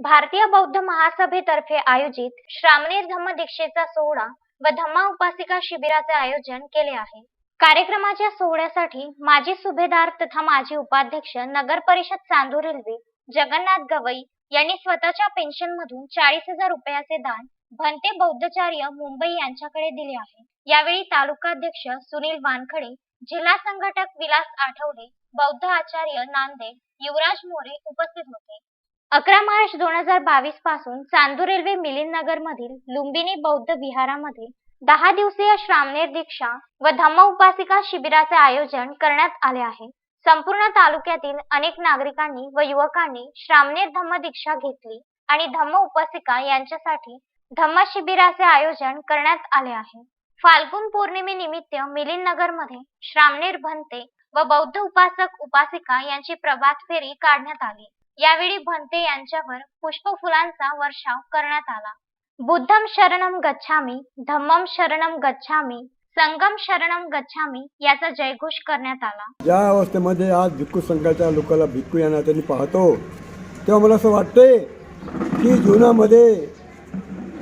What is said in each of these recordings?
भारतीय बौद्ध महासभेतर्फे आयोजित श्रामणेर धम्मदीक्षेचा सोहळा व धम्मा उपासिका शिबिराचे आयोजन केले आहे. कार्यक्रमाच्या सोहळ्यासाठी माजी सुभेदार तथा माजी उपाध्यक्ष नगर परिषद चांदूर रेल्वे जगन्नाथ गवई यांनी स्वतःच्या पेन्शनमधून चाळीस हजार रुपयाचे दान भंते बौद्धचार्य मुंबई यांच्याकडे दिले आहे. यावेळी तालुकाध्यक्ष सुनील वानखडे जिल्हा संघटक विलास आठवले बौद्ध आचार्य नांदेड युवराज मोरे उपस्थित होते. अकरा मार्च दोन हजार बावीसपासून चांदूर रेल्वे मिलिंद नगर मधील लुंबिनी बौद्ध विहारामध्ये दहा दिवसीय श्रामणेर दीक्षा व धम्म उपासिका शिबिराचे आयोजन करण्यात आले आहे. संपूर्ण तालुक्यातील अनेक नागरिकांनी व युवकांनी श्रामणेर धम्म दीक्षा घेतली आणि धम्म उपासिका यांच्यासाठी धम्म शिबिराचे आयोजन करण्यात आले आहे. फाल्गुन पौर्णिमेनिमित्त मिलिंद नगरमध्ये श्रामणेर भंते व बौद्ध उपासक उपासिका यांची प्रभात फेरी काढण्यात आली. यावेळी भंते यांच्यावर पुष्पफुलांचा वर्षाव करण्यात आला. बुद्धम शरणम गच्छामी धम्मम शरणम गच्छामी संगम शरणम गच्छामी याचा जयघोष करण्यात आला. ज्या अवस्थेमध्ये आज भिक्खू संघाच्या लोकांना भिक्खू यांना त्यांनी पाहतो तेव्हा मला असं वाटते की जीवनामध्ये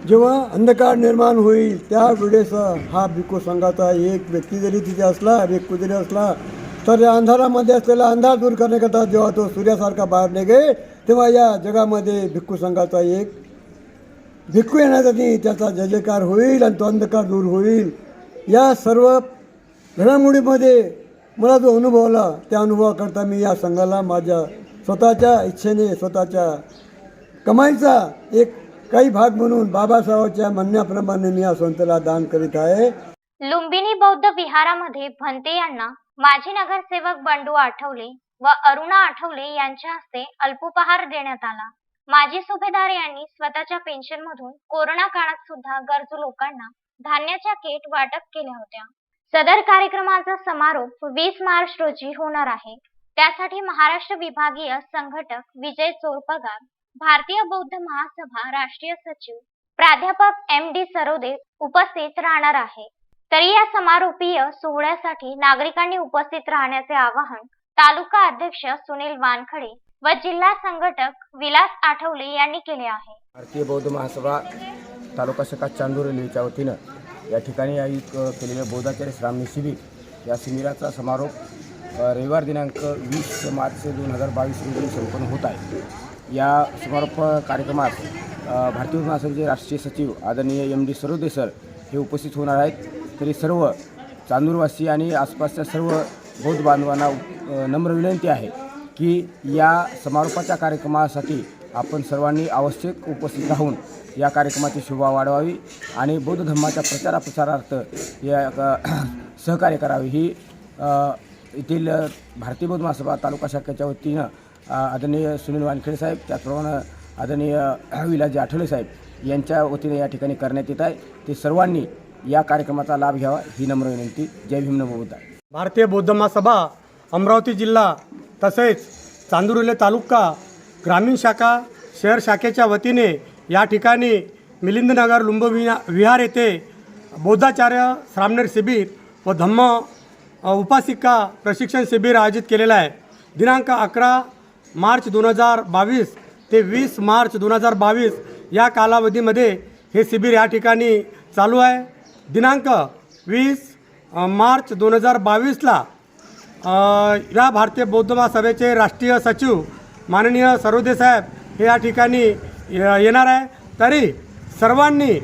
जेव्हा अंधकार निर्माण होईल त्यावेळेस हा भिक्खू संघाचा एक व्यक्ती जरी तिथे असला भिक्खू जरी असला तर या अंधारामध्ये असलेला अंधार दूर करण्याकरता जेव्हा तो सूर्यासारखा बाहेर निघे तेव्हा या जगामध्ये भिक्खू संघाचा एक भिक्खू येण्यासाठी त्याचा जय जयकार होईल आणि तो अंधकार दूर होईल. या सर्व घडामोडीमध्ये मला जो अनुभव आला त्या अनुभवाकरता मी या संघाला माझ्या स्वतःच्या इच्छेने स्वतःच्या कमाईचा एक काही भाग म्हणून बाबासाहेबांच्या म्हणण्याप्रमाणे मी या संस्थेला दान करीत आहे. लुंबिनी बौद्ध विहारामध्ये भंते यांना माजी नगरसेवक बंडू आठवले व अरुणा आठवले यांच्या हस्ते अल्पोपहार देण्यात आला. माजी सुभेदार यांनी स्वतःच्या पेन्शनमधून कोरोना काळात सुद्धा गरजू लोकांना धान्याच्या किट वाटप केल्या होत्या. सदर कार्यक्रमाचा समारोप वीस मार्च रोजी होणार आहे. त्यासाठी महाराष्ट्र विभागीय संघटक विजय चोरपगार भारतीय बौद्ध महासभा राष्ट्रीय सचिव प्राध्यापक एम डी सरोदे उपस्थित राहणार आहे. तरी या समारोपीय सोहळ्यासाठी नागरिकांनी उपस्थित राहण्याचे आवाहन तालुका अध्यक्ष सुनील वानखडे व जिल्हा संघटक विलास आठवले यांनी केले आहे. भारतीय बौद्ध महासभा तालुका शाखा चांदूर रेल्वेच्या वतीनं या ठिकाणी आयोजित केलेल्या बौद्धाचार्य श्रामणी शिबिर या शिबिराचा समारोप रविवार दिनांक वीस मार्च दोन हजार बावीस रोजी संपन्न होत आहे. या समारोप कार्यक्रमात भारतीय महासंघाचे राष्ट्रीय सचिव आदरणीय एम डी सरोदे सर हे उपस्थित होणार आहेत. तरी सर्व चांदूरवासी आणि आसपासच्या सर्व बौद्ध बांधवांना नम्र विनंती आहे की या समारोपाच्या कार्यक्रमासाठी आपण सर्वांनी आवश्यक उपस्थित राहून या कार्यक्रमाची शोभा वाढवावी आणि बौद्ध धर्माच्या प्रचाराप्रसारार्थ या सहकार्य करावे. ही येथील भारतीय बौद्ध महासभा तालुका शाखेच्या वतीनं आदरणीय सुनील वानखेडे साहेब त्याचप्रमाणे आदरणीय विलाजी आठवले साहेब यांच्या वतीने या ठिकाणी करण्यात येत आहे. ते सर्वांनी या कार्यक्रमाचा लाभ घ्यावा ही नम्र विनंती. जय भीम नमो भारतीय बौद्ध महासभा अमरावती जिल्हा तसेच चांदुर्ले तालुका ग्रामीण शाखा शहर शाखेच्या वतीने या ठिकाणी मिलिंदनगर लुंब विहा विहार येथे बौद्धाचार्य श्रामनेर शिबिर व धम्म उपासिका प्रशिक्षण शिबिर आयोजित केलेलं आहे. दिनांक अकरा मार्च दोन हजार बावीस ते वीस मार्च दोन हजार बावीस या कालावधीमध्ये हे शिबिर या ठिकाणी चालू आहे. दिनांक वीस मार्च दोन हजार बावीसला या भारतीय बौद्ध महासभेचे राष्ट्रीय सचिव माननीय सरोदे साहेब हे या ठिकाणी येणार आहे. तरी सर्वांनी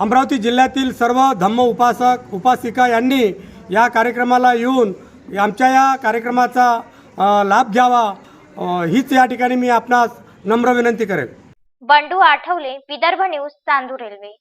अमरावती जिल्ह्यातील सर्व धम्म उपासक उपासिका यांनी या कार्यक्रमाला येऊन आमच्या या कार्यक्रमाचा लाभ घ्यावा. हीच या ठिकाणी मी आपणास नम्र विनंती करेन. Bandu Athawale Vidarbha news Chandur railway.